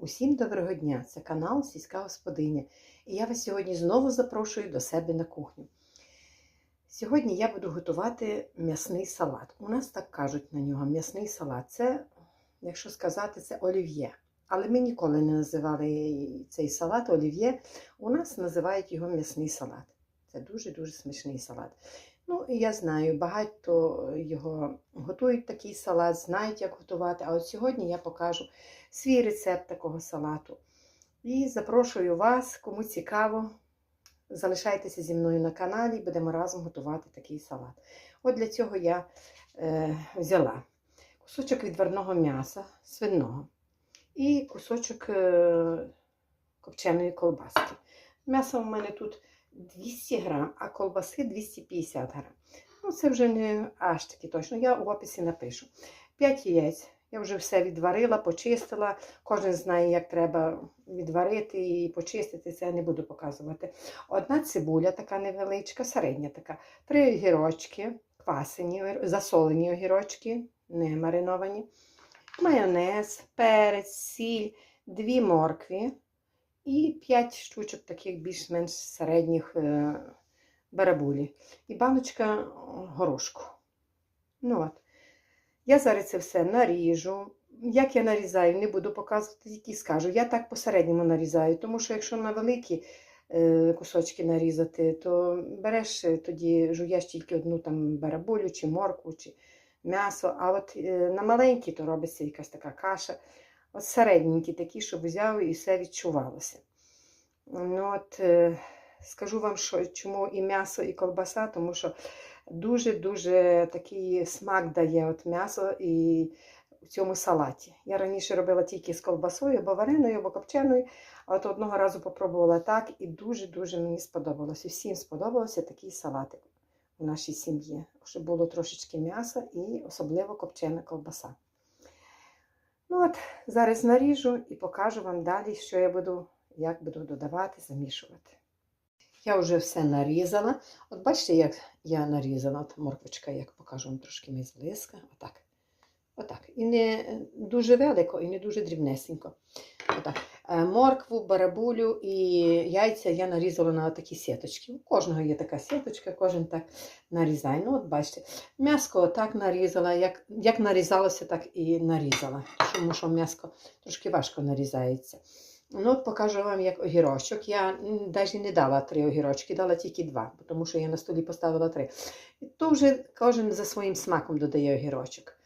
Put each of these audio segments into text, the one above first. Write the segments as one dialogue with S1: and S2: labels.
S1: Усім доброго дня! Це канал Сільська Господиня. І я вас сьогодні знову запрошую до себе на кухню. Сьогодні я буду готувати м'ясний салат. У нас так кажуть на нього м'ясний салат. Це, якщо сказати, це олів'є. Але ми ніколи не називали цей салат олів'є. У нас називають його м'ясний салат. Це дуже-дуже смачний салат. Ну, і я знаю, багато його готують такий салат, знають, як готувати. А от сьогодні я покажу свій рецепт такого салату. І запрошую вас, кому цікаво, залишайтеся зі мною на каналі, будемо разом готувати такий салат. От для цього я е, взяла кусочок відварного м'яса, свиного і кусочок е, копченої колбаски. М'ясо у мене тут 200 грам, а колбаси 250 грам. Ну, це вже не аж таки точно. Я у описі напишу. 5 яєць. Я вже все відварила, почистила. Кожен знає, як треба відварити і почистити. Це я не буду показувати. Одна цибуля, така невеличка, середня така. Три огірочки, квасені, засолені огірочки, не мариновані. Майонез, перець, сіль, дві моркві і 5 штучок таких більш-менш середніх е, барабулі. І баночка горошку. Ну от. Я зараз це все наріжу. Як я нарізаю, не буду показувати, тільки скажу. Я так посередньому нарізаю, тому що якщо на великі е, кусочки нарізати, то береш е, тоді жуєш тільки одну там барабулю, чи моркву, чи м'ясо. А от на маленькі то робиться якась така каша. От середненькі такі, щоб взяв і все відчувалося. Ну от, е, Скажу вам, що, чому і м'ясо, і колбаса, тому що дуже-дуже такий смак дає от м'ясо і в цьому салаті. Я раніше робила тільки з колбасою, або вареною, або копченою, а от одного разу попробувала так і дуже-дуже мені сподобалося. Всім сподобався такий салатик у нашій сім'ї, щоб було трошечки м'яса і особливо копчена колбаса. Ну от, Зараз наріжу і покажу вам далі, що я буду, як буду додавати, замішувати. Я вже все нарізала. От бачите, як я нарізала От морквочка, як покажу вам трошки ми зблизька. Отак. Отак. І не дуже велико, і не дуже дрібнесенько. Отак. Е, Моркву, барабулю і яйця я нарізала на такі сіточки. У кожного є така сіточка, кожен так нарізає. Ну, от бачите, м'яско так нарізала, як як нарізалося, так і нарізала. Тому що м'яско трошки важко нарізається. Ну, от покажу вам, як огірочок. Я навіть не дала три огірочки, дала тільки два, тому що я на столі поставила три. І то вже кожен за своїм смаком додає огірочок.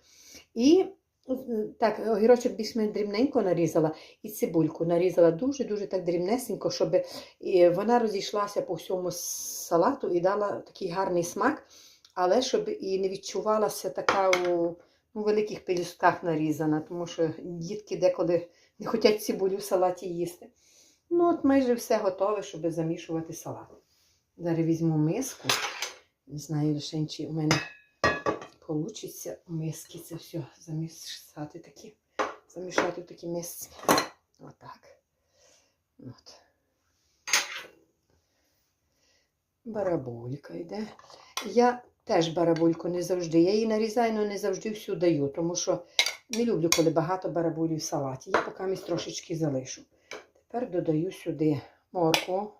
S1: І так, огірочок більш-менш дрібненько нарізала, і цибульку нарізала дуже-дуже так дрібнесенько, щоб вона розійшлася по всьому салату і дала такий гарний смак, але щоб і не відчувалася така у, у великих пелюстках нарізана, тому що дітки деколи не хочуть цибулю в салаті їсти. Ну, от майже все готове, щоб замішувати салат. Зараз візьму миску. Не знаю, лише чи у мене у миски це все замішати такі, замішати такі мисці. Отак. От. Барабулька йде. Я теж барабульку не завжди. Я її нарізаю, але не завжди всю даю, тому що не люблю, коли багато барабулів в салаті. Я поки місь трошечки залишу. Тепер додаю сюди морку.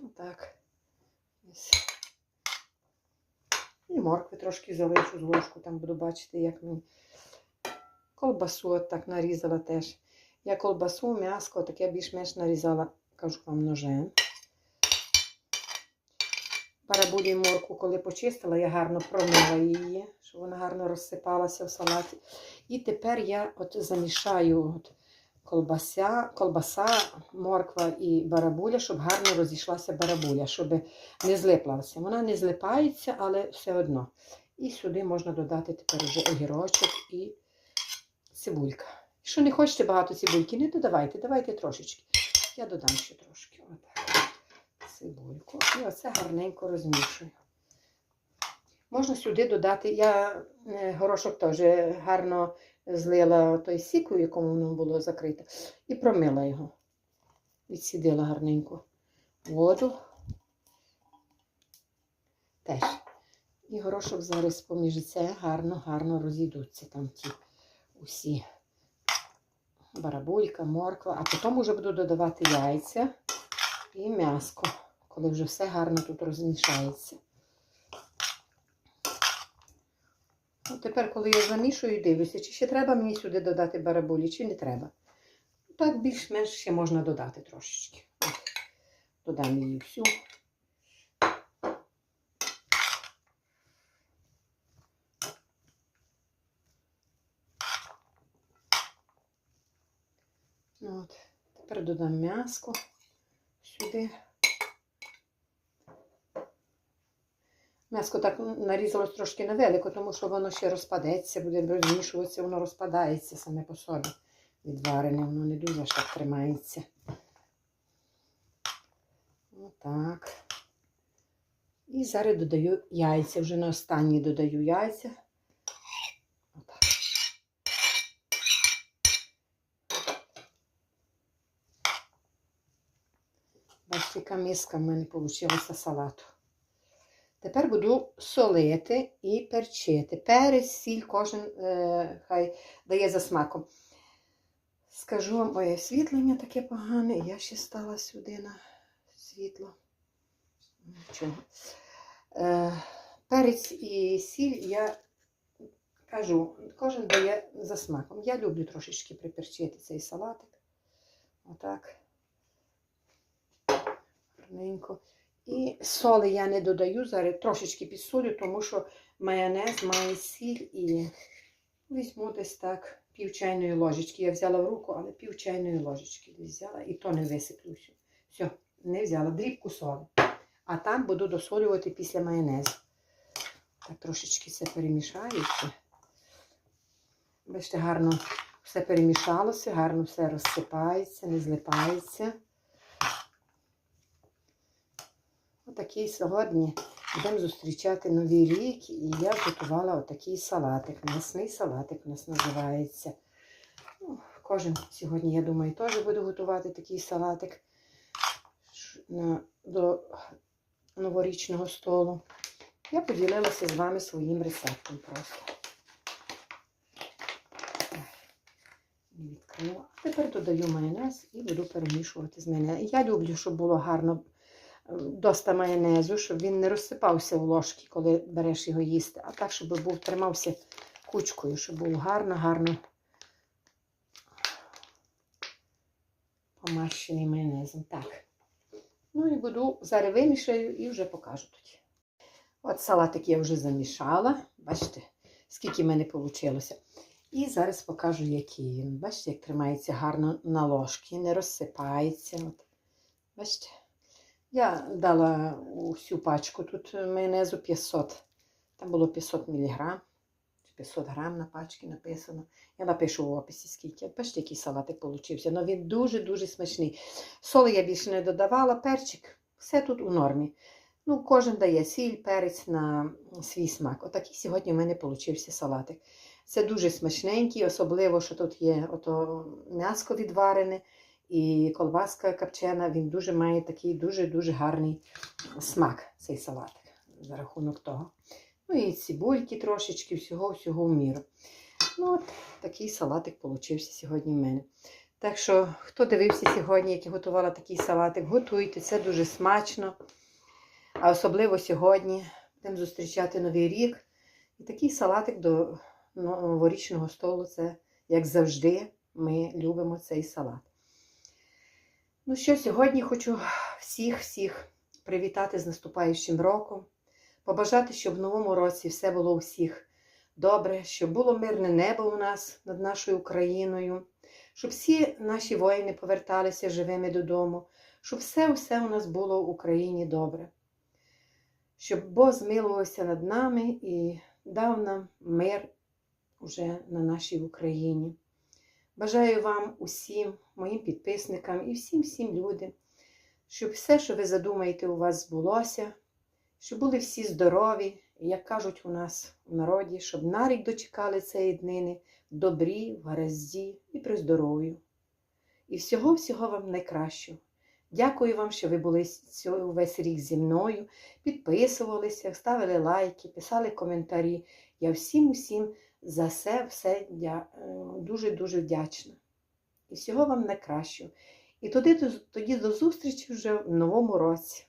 S1: Отак. І моркви трошки залишу з ложку, там буду бачити, як мені. Колбасу от так нарізала теж. Я колбасу, м'яско, таке більш-менш нарізала, кажу вам, ножем. Барабулі морку, коли почистила, я гарно промила її, щоб вона гарно розсипалася в салаті. І тепер я от замішаю от колбася, колбаса, морква і барабуля, щоб гарно розійшлася барабуля, щоб не злиплалася. Вона не злипається, але все одно. І сюди можна додати тепер вже огірочок і цибулька. Якщо не хочете багато цибульки, не додавайте, давайте трошечки. Я додам ще трошки. Отак цибульку. І оце гарненько розмішую. Можна сюди додати, я горошок теж гарно злила той сік, у якому воно було закрите, і промила його. Відсідила гарненько воду. Теж. І горошок зараз поміж це гарно-гарно розійдуться там ті усі барабулька, морква, а потім вже буду додавати яйця і м'яско, коли вже все гарно тут розмішається. От тепер, коли я замішую, дивлюся, чи ще треба мені сюди додати барабулі, чи не треба. Так більш-менш ще можна додати трошечки. Додам її всю. От. Тепер додам м'яско сюди. М'яско так нарізалось трошки невелико, тому що воно ще розпадеться, буде розмішуватися, воно розпадається саме по собі. Відварене, воно не дуже аж так тримається. Отак. І зараз додаю яйця. Вже на останній додаю яйця. Отак. Бачите, яка миска в мене вийшла салату. Тепер буду солити і перчити. Перець, сіль, кожен е, хай дає за смаком. Скажу вам, ой, освітлення таке погане, я ще стала сюди на світло. Нічого. Е, перець і сіль я кажу, кожен дає за смаком. Я люблю трошечки приперчити цей салатик. Отак. Гарненько. І соли я не додаю, зараз трошечки підсолю, тому що майонез має сіль і візьму десь так пів чайної ложечки. Я взяла в руку, але пів чайної ложечки взяла і то не висиплю. Все, не взяла дрібку соли. А там буду досолювати після майонезу. Так трошечки це перемішаю. Бачите, гарно все перемішалося, гарно все розсипається, не злипається. Отакий сьогодні будемо зустрічати Новий рік, і я готувала отакий салатик. М'ясний салатик у нас називається. Ну, Кожен сьогодні, я думаю, теж буде готувати такий салатик до новорічного столу. Я поділилася з вами своїм рецептом просто. Відкрила. А тепер додаю майонез і буду перемішувати з майонезом. Я люблю, щоб було гарно доста майонезу, щоб він не розсипався в ложки, коли береш його їсти, а так, щоб був тримався кучкою, щоб був гарно, гарно помащений майонезом. Так. Ну і буду зараз вимішаю і вже покажу тоді. От салатик я вже замішала. Бачите, скільки в мене вийшло. І зараз покажу, який він. Бачите, як тримається гарно на ложці, не розсипається. От. Бачите? Я дала усю пачку тут майонезу 500. Там було 500 мг. 500 грам на пачці написано. Я напишу в описі скільки. Бачите, який салатик получився. Ну він дуже-дуже смачний. Соли я більше не додавала, перчик. Все тут у нормі. Ну, кожен дає сіль, перець на свій смак. Отакий сьогодні в мене получився салатик. Це дуже смачненький, особливо, що тут є ото м'яско відварене і колбаска копчена. Він дуже має такий дуже-дуже гарний смак, цей салатик, за рахунок того. Ну і цибульки трошечки, всього-всього в міру. Ну, от такий салатик получився сьогодні в мене. Так що, хто дивився сьогодні, як я готувала такий салатик, готуйте, це дуже смачно. А особливо сьогодні будемо зустрічати Новий рік. І такий салатик до новорічного столу це, як завжди, ми любимо цей салат. Ну що, сьогодні хочу всіх-всіх привітати з наступаючим роком, побажати, щоб в новому році все було у всіх добре, щоб було мирне небо у нас над нашою Україною, щоб всі наші воїни поверталися живими додому, щоб все-все у нас було в Україні добре. Щоб Бог змилувався над нами і дав нам мир уже на нашій Україні. Бажаю вам усім, моїм підписникам і всім всім людям, щоб все, що ви задумаєте, у вас збулося, щоб були всі здорові, як кажуть у нас в народі, щоб на рік дочекали цієї днини добрі, в гаразді і при здоров'ю. І всього-всього вам найкращого. Дякую вам, що ви були весь рік зі мною, підписувалися, ставили лайки, писали коментарі. Я всім усім за все, все дуже-дуже вдячна. і всього вам найкращого. І тоді, тоді до зустрічі вже в новому році.